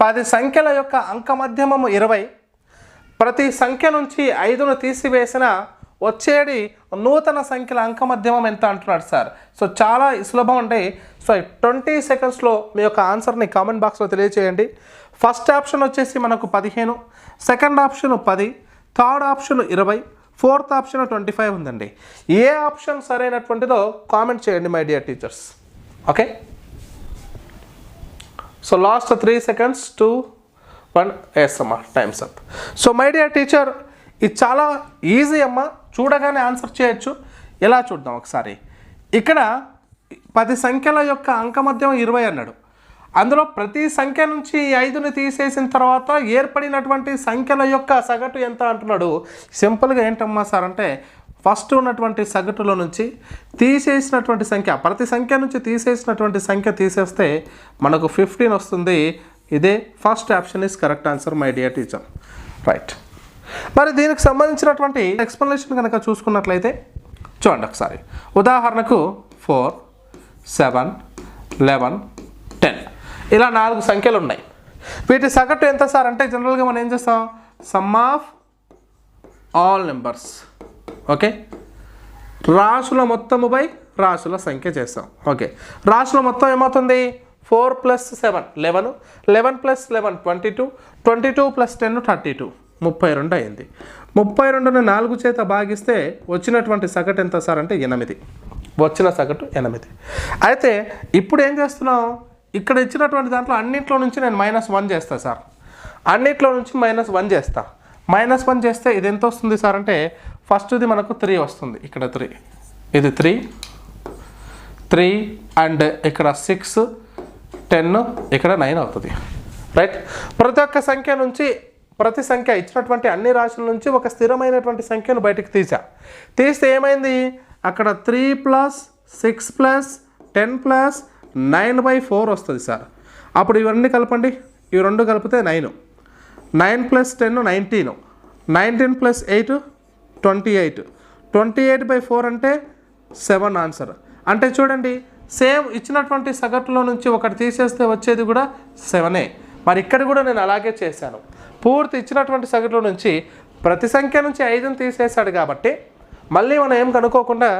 పది సంఖ్యల యొక్క అంకమధ్యమము ఇరవై. ప్రతి సంఖ్య నుంచి ఐదును తీసివేసిన వచ్చేది నూతన సంఖ్యల అంక మధ్యమం ఎంత అంటున్నాడు సార్? సో చాలా సులభం అంటే సో ట్వంటీ సెకండ్స్లో మీ యొక్క ఆన్సర్ని కామెంట్ బాక్స్లో తెలియచేయండి. ఫస్ట్ ఆప్షన్ వచ్చేసి మనకు పదిహేను సెకండ్ ఆప్షన్ పది థర్డ్ ఆప్షన్ ఇరవై ఫోర్త్ ఆప్షన్ ట్వంటీ ఫైవ్ ఉందండి. ఏ ఆప్షన్ సరైనటువంటిదో కామెంట్ చేయండి my dear teachers. Okay? So last three seconds two one yes అమ్మా times up so my dear teacher ఇది చాలా ఈజీ అమ్మా. చూడగానే ఆన్సర్ చేయొచ్చు. ఎలా చూద్దాం ఒకసారి? ఇక్కడ పది సంఖ్యల యొక్క అంకమధ్యం ఇరవై అన్నాడు. అందులో ప్రతి సంఖ్య నుంచి ఐదుని తీసేసిన తర్వాత ఏర్పడినటువంటి సంఖ్యల యొక్క సగటు ఎంత అంటున్నాడు? సింపుల్గా ఏంటమ్మా సార్ అంటే ఫస్ట్ ఉన్నటువంటి సగటులో నుంచి తీసేసినటువంటి సంఖ్య ప్రతి సంఖ్య నుంచి తీసేసినటువంటి సంఖ్య తీసేస్తే మనకు ఫిఫ్టీన్ వస్తుంది. ఇదే first option is correct answer my dear teacher right మరి దీనికి సంబంధించినటువంటి ఎక్స్ప్లెనేషన్ కనుక చూసుకున్నట్లయితే చూడండి ఒకసారి. ఉదాహరణకు ఫోర్ సెవెన్ లెవెన్ టెన్ ఇలా నాలుగు సంఖ్యలు ఉన్నాయి. వీటి సగటు ఎంత సార్? అంటే జనరల్గా మనం ఏం చేస్తాం? Sum of all numbers okay? రాసుల మొత్తము బై రాసుల సంఖ్య చేస్తాం. ఓకే. రాసుల మొత్తం ఏమవుతుంది? Four plus seven. Eleven. Eleven plus eleven twenty two. Twenty two plus ten thirty two. ముప్పై రెండు అయింది. ముప్పై రెండును నాలుగు చేత భాగిస్తే వచ్చినటువంటి సగటు ఎంత సార్ అంటే ఎనిమిది. వచ్చిన సగటు ఎనిమిది. అయితే ఇప్పుడు ఏం చేస్తున్నాం? ఇక్కడ ఇచ్చినటువంటి దాంట్లో అన్నింటిలో నుంచి నేను మైనస్ వన్ చేస్తాను సార్. అన్నిట్లో నుంచి మైనస్ వన్ చేస్తా. మైనస్ వన్ చేస్తే ఇది ఎంత వస్తుంది సార్ అంటే ఫస్ట్ది మనకు త్రీ వస్తుంది. ఇక్కడ త్రీ. ఇది త్రీ. త్రీ అండ్ ఇక్కడ సిక్స్ టెన్ ఇక్కడ నైన్ అవుతుంది. రైట్? ప్రతి ఒక్క సంఖ్య నుంచి ప్రతి సంఖ్య ఇచ్చినటువంటి అన్ని రాశుల నుంచి ఒక స్థిరమైనటువంటి సంఖ్యను బయటకు తీసా. తీస్తే ఏమైంది? అక్కడ three plus six plus ten plus nine by four వస్తుంది సార్. అప్పుడు ఇవన్నీ కలపండి. ఇవి రెండు కలిపితే nine. Nine plus ten nineteen. Nineteen plus eight twenty eight. Twenty eight by four అంటే సెవెన్ ఆన్సర్. అంటే చూడండి సేమ్ ఇచ్చినటువంటి సగటులో నుంచి ఒకటి తీసేస్తే వచ్చేది కూడా సెవెనే. మరి ఇక్కడ కూడా నేను అలాగే చేశాను. పూర్తి ఇచ్చినటువంటి సగటులో నుంచి ప్రతి సంఖ్య నుంచి ఐదుని తీసేశాడు కాబట్టి మళ్ళీ మనం ఏం కనుక్కోకుండా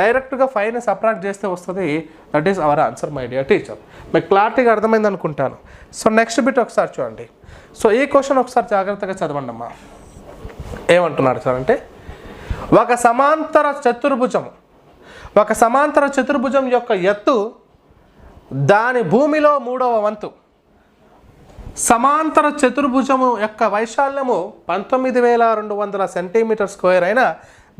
డైరెక్ట్గా ఫైవ్ని సపరాక్ట్ చేస్తే వస్తుంది. That is our answer my dear teacher మీకు క్లారిటీగా అర్థమైంది అనుకుంటాను. సో నెక్స్ట్ బిట్ ఒకసారి చూడండి. సో ఈ క్వశ్చన్ ఒకసారి జాగ్రత్తగా చదవండి అమ్మా ఏమంటున్నాడు సార్ అంటే ఒక సమాంతర చతుర్భుజం. ఒక సమాంతర చతుర్భుజం యొక్క ఎత్తు దాని భూమిలో మూడవ వంతు. సమాంతర చతుర్భుజము యొక్క వైశాల్యము పంతొమ్మిది వేల రెండు వందల సెంటీమీటర్ స్క్వేర్ అయిన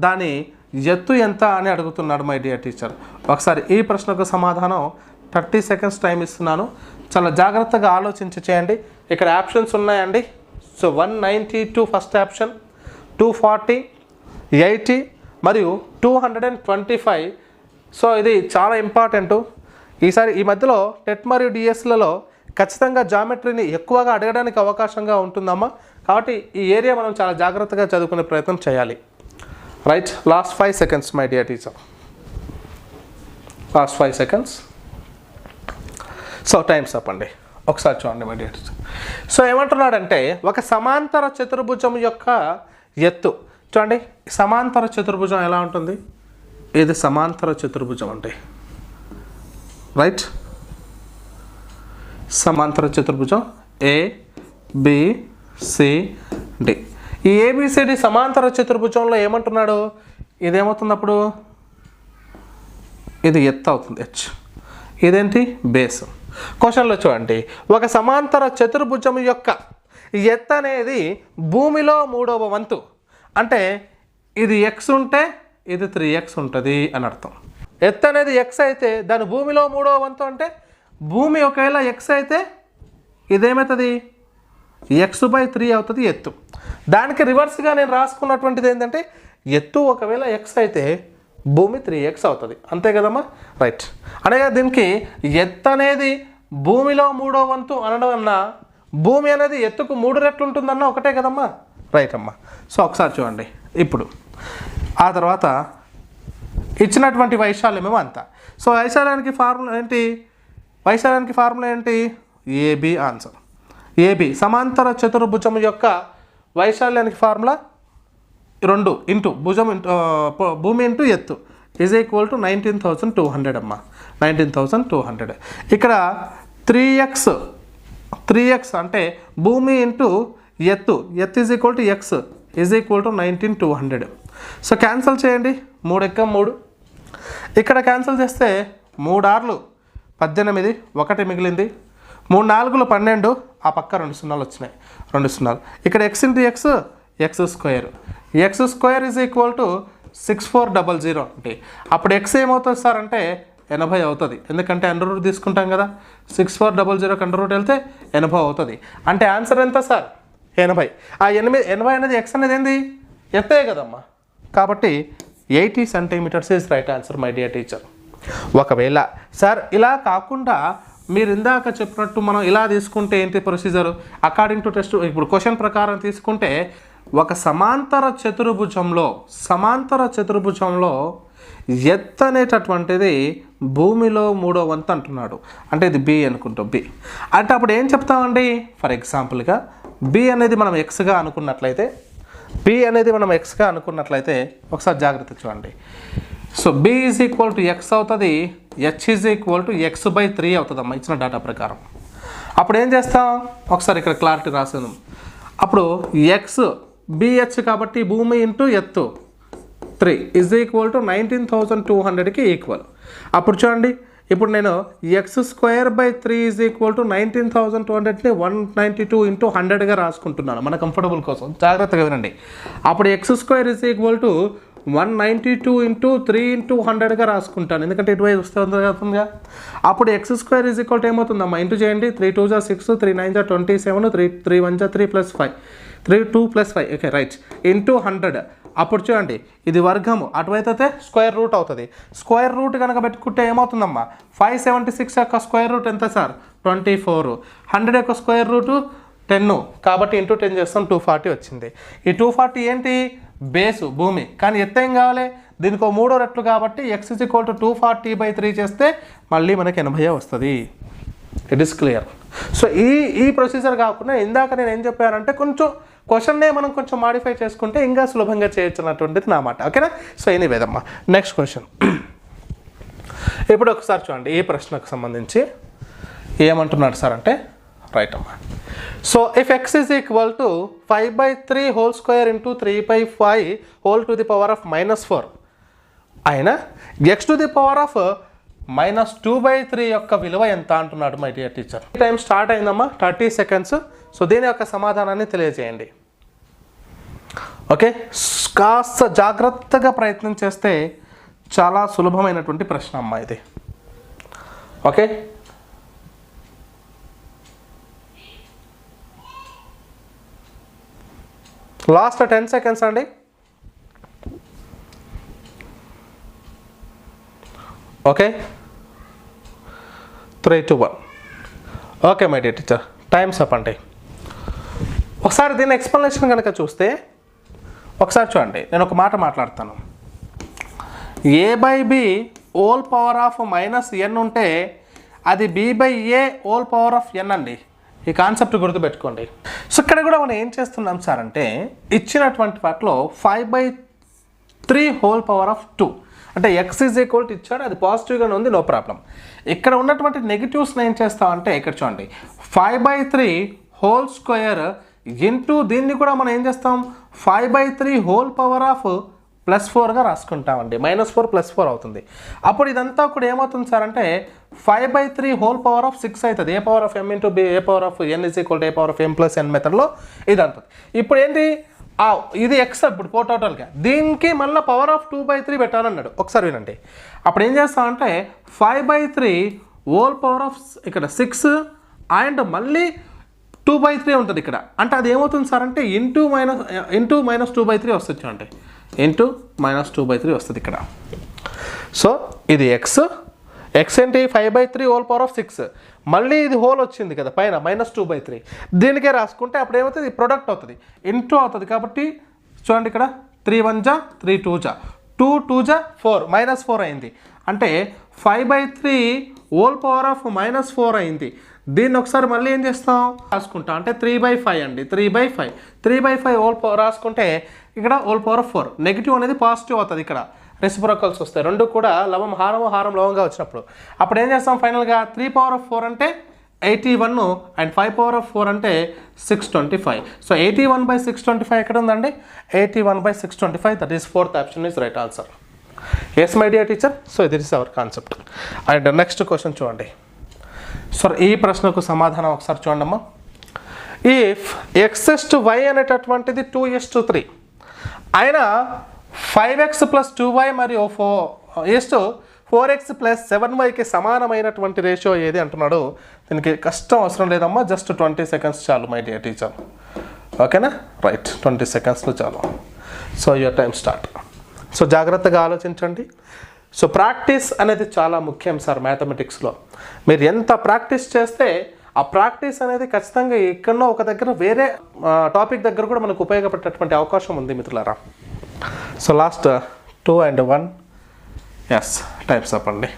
దాని ఎత్తు ఎంత అని అడుగుతున్నాడు మై డియర్ టీచర్. ఒకసారి ఈ ప్రశ్నకు సమాధానం థర్టీ సెకండ్స్ టైం ఇస్తున్నాను. చాలా జాగ్రత్తగా ఆలోచించి చేయండి. ఇక్కడ ఆప్షన్స్ ఉన్నాయండి. So one ninety two first option two forty eighty మరియు two hundred and twenty five. So ఇది చాలా ఇంపార్టెంట్. ఈసారి ఈ మధ్యలో టెట్ మరియు డిఎస్లలో ఖచ్చితంగా జామెట్రీని ఎక్కువగా అడగడానికి అవకాశంగా ఉంటుందమ్మా. కాబట్టి ఈ ఏరియా మనం చాలా జాగ్రత్తగా చదువుకునే ప్రయత్నం చేయాలి. Right last five seconds my dear teacher. Last five seconds. So times up అండి. ఒకసారి చూడండి మై డియర్ టీచర్. సో ఏమంటున్నాడంటే ఒక సమాంతర చతుర్భుజం యొక్క ఎత్తు చూడండి సమాంతర చతుర్భుజం ఎలా ఉంటుంది? ఇది సమాంతర చతుర్భుజం అంటే? రైట్ సమాంతర చతుర్భుజం ఏ బి సి డి ఈ ఏబిసిడి సమాంతర చతుర్భుజంలో ఏమంటున్నాడు? ఇదేమవుతుంది అప్పుడు ఇది ఎత్తు అవుతుంది హెచ్ ఇదేంటి? బేస్ క్వశ్చన్లో చూడండి. ఒక సమాంతర చతుర్భుజం యొక్క ఎత్తు అనేది భూమిలో మూడవ వంతు. అంటే ఇది ఎక్స్ ఉంటే ఇది త్రీ ఎక్స్ ఉంటుంది అని అర్థం. ఎత్తు అనేది ఎక్స్ అయితే దాని భూమిలో మూడవ వంతు అంటే భూమి ఒకవేళ ఎక్స్ అయితే ఇదేమవుతుంది? ఎక్స్ బై త్రీ అవుతుంది ఎత్తు. దానికి రివర్స్గా నేను రాసుకున్నటువంటిది ఏంటంటే ఎత్తు ఒకవేళ ఎక్స్ అయితే భూమి త్రీ ఎక్స్ అవుతుంది. అంతే కదమ్మా? రైట్ అనగా దీనికి ఎత్తు అనేది భూమిలో మూడో వంతు అనడం అన్నా భూమి అనేది ఎత్తుకు మూడు రెట్లు ఉంటుందన్న ఒకటే కదమ్మా? రైట్ అమ్మా. సో ఒకసారి చూడండి. ఇప్పుడు ఆ తర్వాత ఇచ్చినటువంటి వైశాల్యమేమో అంత. సో వైశాల్యానికి ఫార్ములా ఏంటి? వైశాల్యానికి ఫార్ములా ఏంటి? A B answer A B సమాంతర చతుర్భుజం యొక్క వైశాల్యానికి ఫార్ములా రెండు ఇంటూ భుజం ఇంటూ భూమి ఇంటూ ఎత్తు. Is equal to nineteen thousand two hundred అమ్మా. నైన్టీన్ థౌసండ్ టూ హండ్రెడ్ ఇక్కడ త్రీ ఎక్స్ త్రీ ఎక్స్ అంటే భూమి ఇంటూ ఎత్తు ఎత్ is equal to X is equal to nineteen two hundred so cancel చేయండి. మూడు ఎక్క మూడు. ఇక్కడ క్యాన్సిల్ చేస్తే మూడు ఆర్లు పద్దెనిమిది ఒకటి మిగిలింది. మూడు నాలుగులు పన్నెండు ఆ పక్క రెండు సున్నాలు వచ్చినాయి. రెండు సున్నాలు. ఇక్కడ X into X X square X square is equal to six four double zero అంటే అప్పుడు ఎక్స్ ఏమవుతుంది సార్ అంటే ఎనభై అవుతుంది. ఎందుకంటే అండర్ రూట్ తీసుకుంటాం కదా. సిక్స్ ఫోర్ డబల్ జీరోకి అండర్ రూట్ వెళ్తే ఎనభై అవుతుంది. అంటే ఆన్సర్ ఎంత సార్? ఎనభై. ఆ ఎనిమిది ఎనభై అనేది ఎక్స్ అనేది ఏంది? ఎత్తే కదమ్మా. కాబట్టి eighty centimetres is right answer my dear teacher ఒకవేళ సార్ ఇలా కాకుండా మీరు ఇందాక చెప్పినట్టు మనం ఇలా తీసుకుంటే ఏంటి ప్రొసీజర్ అకార్డింగ్ టు టెస్ట్ ఇప్పుడు క్వశ్చన్ ప్రకారం తీసుకుంటే ఒక సమాంతర చతుర్భుజంలో సమాంతర చతుర్భుజంలో ఎత్ అనేటటువంటిది భూమిలో మూడో వంతు అంటున్నాడు. అంటే ఇది బి అనుకుంటాం బి అంటే అప్పుడు ఏం చెప్తామండి? ఫర్ ఎగ్జాంపుల్గా బి అనేది మనం ఎక్స్గా అనుకున్నట్లయితే బి అనేది మనం ఎక్స్గా అనుకున్నట్లయితే ఒకసారి జాగ్రత్త చూడండి. So B is equal to X అవుతుంది H is equal to X by three అవుతుంది అమ్మ ఇచ్చిన డేటా ప్రకారం. అప్పుడు ఏం చేస్తాం? ఒకసారి ఇక్కడ క్లారిటీ రాసాను అప్పుడు ఎక్స్ బిహెచ్ కాబట్టి భూమి ఇంటూ ఎత్తు three is equal to nineteen thousand two హండ్రెడ్కి ఈక్వల్ అప్పుడు చూడండి ఇప్పుడు నేను X square by three is equal to nineteen thousand two హండ్రెడ్ని one ninety two into హండ్రెడ్గా రాసుకుంటున్నాను మన కంఫర్టబుల్ కోసం. జాగ్రత్తగా వినండి. అప్పుడు X square is equal to one ninety two into three into హండ్రెడ్గా రాసుకుంటాను. ఎందుకంటే ఇటువైపు వస్తే అవుతుందిగా. అప్పుడు X square is equal to ఏమవుతుందమ్మా? Into చేయండి. త్రీ టూ జా సిక్స్ త్రీ నైన్ జా twenty seven three three one జా three plus five three two plus five okay right into hundred అప్పుడు చూడండి ఇది వర్గము. అటువైతే అయితే స్క్వేర్ రూట్ అవుతుంది. స్క్వేర్ రూట్ కనుక పెట్టుకుంటే ఏమవుతుందమ్మా? ఫైవ్ సెవెంటీ సిక్స్ యొక్క స్క్వేర్ రూట్ ఎంత సార్? Twenty four. హండ్రెడ్ యొక్క స్క్వేర్ రూటు టెన్. కాబట్టి ఇంటూ టెన్ చేస్తాం టూ ఫార్టీ వచ్చింది. ఈ టూ ఫార్టీ ఏంటి? బేసు భూమి. కానీ ఎత్తు ఏం కావాలి? దీనికి ఒక మూడో రెట్లు కాబట్టి X is equal to two forty by three చేస్తే మళ్ళీ మనకి ఎనభై వస్తుంది. ఇట్ ఇస్ క్లియర్ సో ఈ ఈ ప్రొసీజర్ కాకుండా ఇందాక నేను ఏం చెప్పానంటే కొంచెం క్వశ్చన్నే మనం కొంచెం మాడిఫై చేసుకుంటే ఇంకా సులభంగా చేయొచ్చు అన్నటువంటిది నా మాట. ఓకేనా? సో ఎనీ వేదమ్మా నెక్స్ట్ క్వశ్చన్. ఇప్పుడు ఒకసారి చూడండి ఈ ప్రశ్నకు సంబంధించి ఏమంటున్నాడు సార్ అంటే రైట్ అమ్మా. So if X is equal to five by three whole square into three by five whole to the power of minus four అయినా X to the power of minus two by three యొక్క విలువ ఎంత అంటున్నాడు my dear teacher time start అయిందమ్మా thirty seconds so దీని యొక్క సమాధానాన్ని తెలియజేయండి. ఓకే? కాస్త జాగ్రత్తగా ప్రయత్నం చేస్తే చాలా సులభమైనటువంటి ప్రశ్న అమ్మా ఇది. ఓకే? లాస్ట్ టెన్ సెకండ్స్ అండి. Okay? Three two one. Okay my dear teacher. Times up అండి. ఒకసారి దీని ఎక్స్ప్లెనేషన్ కనుక చూస్తే ఒకసారి చూడండి నేను ఒక మాట మాట్లాడతాను. A by B whole power of minus N ఉంటే అది B by A whole power of N అండి. ఈ కాన్సెప్ట్ గుర్తుపెట్టుకోండి. సో ఇక్కడ కూడా మనం ఏం చేస్తున్నాం సార్ అంటే ఇచ్చినటువంటి వాటిలో five by three whole power of two అంటే ఎక్స్ ఈజ్ ఈక్వల్ టు ఇచ్చాడు అది పాజిటివ్గానే ఉంది నో ప్రాబ్లం ఇక్కడ ఉన్నటువంటి నెగిటివ్స్ని ఏం చేస్తామంటే ఇక్కడ చూడండి. Five by three whole square into దీన్ని కూడా మనం ఏం చేస్తాం? Five by three whole power of plus ఫోర్గా రాసుకుంటామండి. మైనస్ ఫోర్ ప్లస్ ఫోర్ అవుతుంది. అప్పుడు ఇదంతా కూడా ఏమవుతుంది సార్ అంటే five by three whole power of six అవుతుంది. A power of M into B A power of N is equal A power of M plus N మెథడ్లో ఇది అంటుంది ఇప్పుడు ఏంటి? ఇది ఎక్స్ ఇప్పుడు ఫోర్ టోటల్గా దీనికి మళ్ళీ power of two by three పెట్టాలన్నాడు. ఒకసారి వినండి. అప్పుడు ఏం చేస్తామంటే five by three whole power of ఇక్కడ సిక్స్ అండ్ మళ్ళీ టూ బై త్రీ ఉంటుంది ఇక్కడ. అంటే అది ఏమవుతుంది సార్ అంటే into minus into minus two by three వస్తుంది అంటే. Into minus two by three వస్తుంది ఇక్కడ. సో ఇది ఎక్స్ ఎక్స్ ఏంటి five by three whole power of six మళ్ళీ ఇది హోల్ వచ్చింది కదా పైన మైనస్ టూ బై త్రీ దీనికే రాసుకుంటే అప్పుడు ఏమవుతుంది? ప్రొడక్ట్ అవుతుంది. ఇంటూ అవుతుంది కాబట్టి చూడండి ఇక్కడ త్రీ వన్ జా త్రీ టూ జా టూ టూ జా ఫోర్ మైనస్ ఫోర్ అయింది. అంటే five by three whole power of minus four అయింది. దీన్ని ఒకసారి మళ్ళీ ఏం చేస్తాం? రాసుకుంటాం. అంటే త్రీ బై ఫైవ్ అండి. Three by five three by five whole power రాసుకుంటే ఇక్కడ ఓల్ పవర్ ఫోర్ నెగిటివ్ అనేది పాజిటివ్ అవుతుంది ఇక్కడ. రెసిప్రోకల్స్ వస్తాయి. రెండు కూడా లవం హారం హారం లవంగా వచ్చినప్పుడు. అప్పుడు ఏం చేస్తాం ఫైనల్గా త్రీ పవర్ ఆఫ్ ఫోర్ అంటే eighty one and five power of four అంటే six twenty five so eighty one by six twenty five ఎక్కడ ఉందండి? Eighty one by six twenty five that is fourth option is right answer yes my dear teacher so this is our concept and next question చూడండి. So ఈ ప్రశ్నకు సమాధానం ఒకసారి చూడండి అమ్మా if x is to y అనేటటువంటిది two is to three అయినా five x plus two y మరియు four is to four x plus seven వైకి సమానమైనటువంటి రేషియో ఏది అంటున్నాడు? దీనికి కష్టం అవసరం లేదమ్మా జస్ట్ ట్వంటీ సెకండ్స్ చాలు మై డియర్ టీచర్ ఓకేనా? రైట్ ట్వంటీ సెకండ్స్లో చాలు. So your time start so జాగ్రత్తగా ఆలోచించండి. సో ప్రాక్టీస్ అనేది చాలా ముఖ్యం సార్ మ్యాథమెటిక్స్లో. మీరు ఎంత ప్రాక్టీస్ చేస్తే ఆ ప్రాక్టీస్ అనేది ఖచ్చితంగా ఎక్కడో ఒక దగ్గర వేరే టాపిక్ దగ్గర కూడా మనకు ఉపయోగపడేటటువంటి అవకాశం ఉంది మిత్రులారా. So last two and one yes time's up అండి.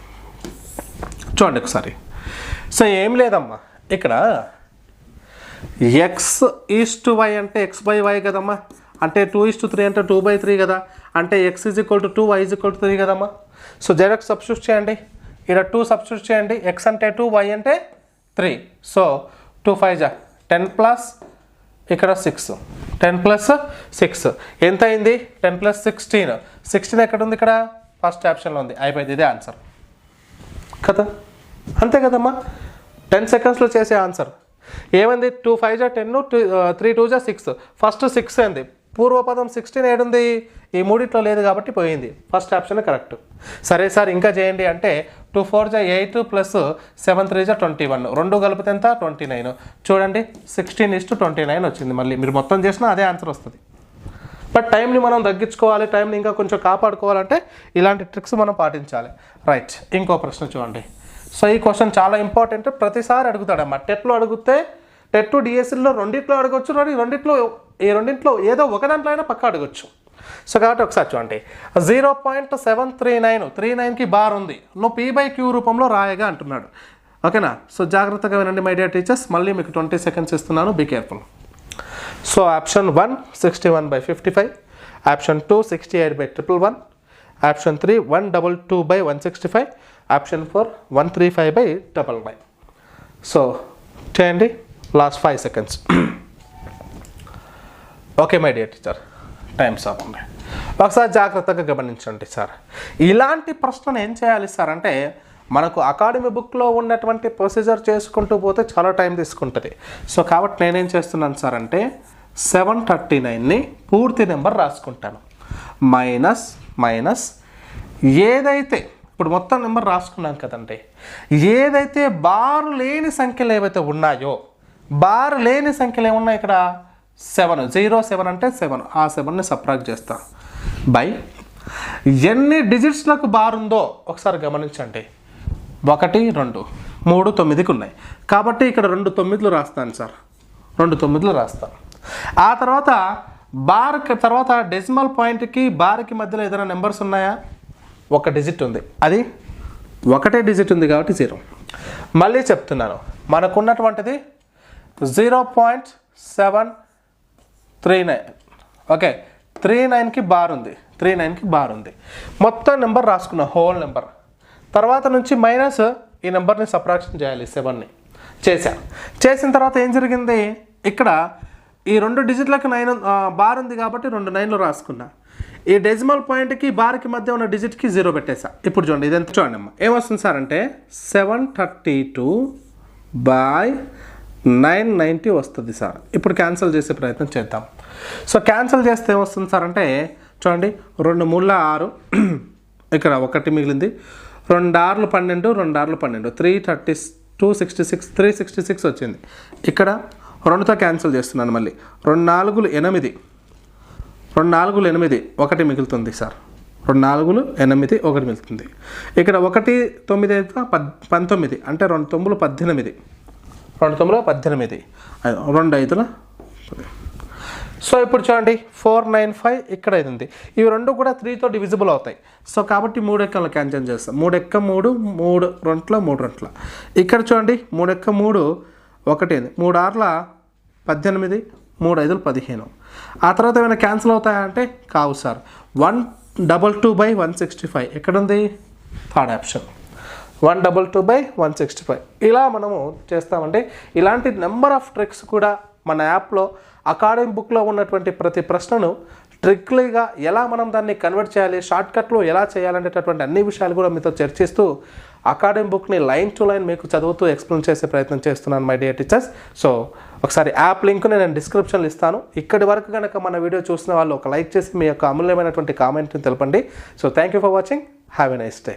చూడండి ఒకసారి. సో ఏం లేదమ్మా ఇక్కడ ఎక్స్ ఈస్ టు వై అంటే ఎక్స్ బై వై కదమ్మా. అంటే టూ ఈస్ టు త్రీ అంటే టూ బై త్రీ కదా. అంటే x is equal to two y is equal to three కదమ్మా. సో జెరాక్స్ సబ్స్టిట్యూట్ చేయండి. ఇక్కడ టూ సబ్స్టిట్యూట్ చేయండి. ఎక్స్ అంటే టూ వై అంటే త్రీ సో టూ ఫైవ్ జా. టెన్ ప్లస్ ఇక్కడ సిక్స్ టెన్ ప్లస్ సిక్స్ ఎంత అయింది? టెన్ ప్లస్ సిక్స్టీన్ సిక్స్టీన్ ఎక్కడ ఉంది ఇక్కడ ఫస్ట్ ఆప్షన్లో ఉంది. అయిపోయింది. ఇదే ఆన్సర్ కదా? అంతే కదమ్మా? టెన్ సెకండ్స్లో చేసే ఆన్సర్ ఏమైంది? టూ ఫైవ్ జా టెన్ టూ త్రీ టూ జా సిక్స్ ఫస్ట్ సిక్స్ అయింది. పూర్వపదం సిక్స్టీన్ ఏడుంది? ఈ మూడిట్లో లేదు కాబట్టి పోయింది. ఫస్ట్ ఆప్షన్ కరెక్ట్ సరే సార్ ఇంకా చేయండి అంటే టూ ఫోర్ జా ఎయిట్ ప్లస్ సెవెన్ త్రీ జా ట్వంటీ వన్. రెండు కలిపితే ఎంత? Twenty nine. చూడండి sixteen is to twenty nine వచ్చింది మళ్ళీ. మీరు మొత్తం చేసినా అదే ఆన్సర్ వస్తుంది. బట్ టైంని మనం తగ్గించుకోవాలి టైంని ఇంకా కొంచెం కాపాడుకోవాలంటే ఇలాంటి ట్రిక్స్ మనం పాటించాలి. రైట్ ఇంకో ప్రశ్న చూడండి. సో ఈ క్వశ్చన్ చాలా ఇంపార్టెంట్. ప్రతిసారి అడుగుతాడమ్మా. టెట్లో అడిగితే టెట్ డిఎస్ఎల్లో రెండిట్లో అడగొచ్చు మరి రెండిట్లో ఈ రెండింట్లో ఏదో ఒక దాంట్లో అయినా పక్క అడగొచ్చు. సో కాబట్టి ఒకసారి చూడండి. Zero point seven three nine three నైన్కి బార్ ఉంది. నువ్వు పీ బై క్యూ రూపంలో రాయగా అంటున్నాడు. ఓకేనా? సో జాగ్రత్తగా వినండి మై డియర్ టీచర్స్ మళ్ళీ మీకు ట్వంటీ సెకండ్స్ ఇస్తున్నాను. Be careful so option one sixty one by fifty five option two sixty eight by triple one option three one double two by one sixty five option four one three five by double nine so చేయండి. Last five seconds okay my dear teacher times up ఉంది. ఒకసారి జాగ్రత్తగా గమనించండి sir. ఇలాంటి ప్రశ్నను ఏం చేయాలి sir అంటే మనకు అకాడమీ బుక్లో ఉన్నటువంటి ప్రొసీజర్ చేసుకుంటూ పోతే చాలా టైం తీసుకుంటుంది. సో కాబట్టి నేనేం చేస్తున్నాను సార్ అంటే సెవెన్ థర్టీ నైన్ని పూర్తి నెంబర్ రాసుకుంటాను. మైనస్ మైనస్ ఏదైతే ఇప్పుడు మొత్తం నెంబర్ రాసుకున్నాం కదండి. ఏదైతే బారు లేని సంఖ్యలు ఏవైతే ఉన్నాయో బారు లేని సంఖ్యలు ఏమున్నాయి ఇక్కడ? సెవెన్. జీరో సెవెన్ అంటే సెవెన్. ఆ సెవెన్ని సప్రాక్ట్ చేస్తా. బై. ఎన్ని డిజిట్స్ నాకు బార్ ఉందో ఒకసారి గమనించండి. ఒకటి రెండు. మూడు తొమ్మిదికి ఉన్నాయి. కాబట్టి ఇక్కడ రెండు తొమ్మిదిలు రాస్తాను సార్. రెండు తొమ్మిదిలు రాస్తాను ఆ తర్వాత బార్ తర్వాత డెసిమల్ పాయింట్కి బార్కి మధ్యలో ఏదైనా నెంబర్స్ ఉన్నాయా? ఒక డిజిట్ ఉంది. అది? ఒకటే డిజిట్ ఉంది కాబట్టి జీరో. మళ్ళీ చెప్తున్నాను. మనకున్నటువంటిది zero point seven three nine. Okay three నైన్కి బార్ ఉంది. త్రీ నైన్కి బార్ ఉంది. మొత్తం నెంబర్ రాసుకున్న హోల్ నెంబర్. తర్వాత నుంచి మైనస్ ఈ నెంబర్ని సప్రాక్షన్ చేయాలి సెవెన్ని. చేశా. చేసిన తర్వాత ఏం జరిగింది? ఇక్కడ ఈ రెండు డిజిట్లకు నైన్ బార్ ఉంది కాబట్టి రెండు నైన్లు రాసుకున్నా. ఈ డెసిమల్ పాయింట్కి బార్కి మధ్య ఉన్న డిజిట్కి జీరో పెట్టేసా ఇప్పుడు చూడండి ఇది ఎంత చూడండి అమ్మ ఏమొస్తుంది సార్ అంటే seven thirty two by nine ninety వస్తుంది సార్. ఇప్పుడు క్యాన్సిల్ చేసే ప్రయత్నం చేద్దాం. సో క్యాన్సిల్ చేస్తే ఏమొస్తుంది సార్ అంటే చూడండి రెండు మూల ఆరు ఇక్కడ ఒకటి మిగిలింది. రెండు ఆర్లు పన్నెండు రెండు ఆర్లు పన్నెండు. Three thirty two sixty six three sixty six వచ్చింది. ఇక్కడ రెండుతో క్యాన్సిల్ చేస్తున్నాను మళ్ళీ. రెండు నాలుగులు ఎనిమిది. రెండు నాలుగులు ఎనిమిది ఒకటి మిగులుతుంది సార్. రెండు నాలుగులు ఎనిమిది ఒకటి మిగులుతుంది. ఇక్కడ ఒకటి తొమ్మిది అయితే పద్ పంతొమ్మిది. అంటే రెండు తొమ్మిది పద్దెనిమిది. రెండు తొమ్మిది పద్దెనిమిది రెండు ఐదుల సో ఇప్పుడు చూడండి ఫోర్ నైన్ ఫైవ్ ఇక్కడ ఉంది ఇవి రెండు కూడా త్రీతో డివిజిబుల్ అవుతాయి. సో కాబట్టి మూడు ఎక్కలు క్యాన్సిల్ చేస్తాం. మూడు ఎక్క మూడు మూడు రెంట్ల మూడు రెంట్ల. ఇక్కడ చూడండి మూడు ఎక్క మూడు ఒకటి మూడు ఆర్ల పద్దెనిమిది మూడు ఐదులు పదిహేను. ఆ తర్వాత ఏమైనా క్యాన్సిల్ అవుతాయా అంటే కావు sir. One double two by one sixty five. ఎక్కడుంది? Third option. One double two by one sixty five. ఇలా మనము చేస్తామంటే ఇలాంటి నెంబర్ ఆఫ్ ట్రిక్స్ కూడా మన యాప్లో అకాడమిక్ బుక్లో ఉన్నటువంటి ప్రతి ప్రశ్నను ట్రిక్లీగా ఎలా మనం దాన్ని కన్వర్ట్ చేయాలి షార్ట్కట్లో ఎలా చేయాలనేటటువంటి అన్ని విషయాలు కూడా మీతో చర్చిస్తూ అకాడమిక్ బుక్ని లైన్ టు లైన్ మీకు చదువుతూ ఎక్స్ప్లెయిన్ చేసే ప్రయత్నం చేస్తున్నాను మై డియర్ టీచర్స్. సో ఒకసారి యాప్ లింక్ని నేను డిస్క్రిప్షన్లో ఇస్తాను. ఇక్కడి వరకు కనుక మన వీడియో చూసిన వాళ్ళు ఒక లైక్ చేసి మీ యొక్క అమూల్యమైనటువంటి కామెంట్ని తెలపండి. So thank you for watching have a nice day